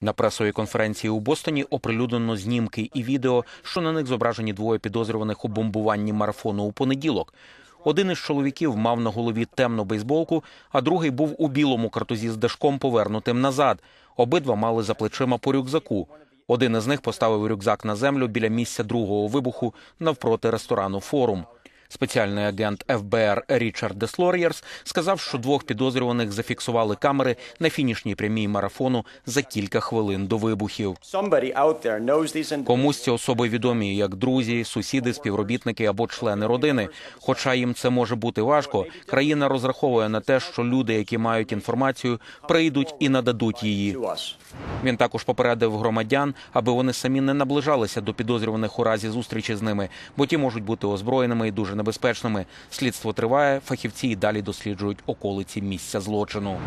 На пресовій конференції у Бостоні оприлюднено знімки і відео, що на них зображені двоє підозрюваних у бомбуванні марафону у понеділок. Один із чоловіків мав на голові темну бейсболку, а другий був у білому картузі з дашком, повернутим назад. Обидва мали за плечима по рюкзаку. Один із них поставив рюкзак на землю біля місця другого вибуху навпроти ресторану Форум. Спеціальний агент ФБР Річард Деслор'єрс сказав, що двох підозрюваних зафіксували камери на фінішній прямій марафону за кілька хвилин до вибухів. Комусь ці особи відомі як друзі, сусіди, співробітники або члени родини. Хоча їм це може бути важко, країна розраховує на те, що люди, які мають інформацію, прийдуть і нададуть її. Він також попередив громадян, аби вони самі не наближалися до підозрюваних у разі зустрічі з ними, бо ті можуть бути озброєними і дуже небезпечними. Слідство триває. Фахівці і далі досліджують околиці місця злочину.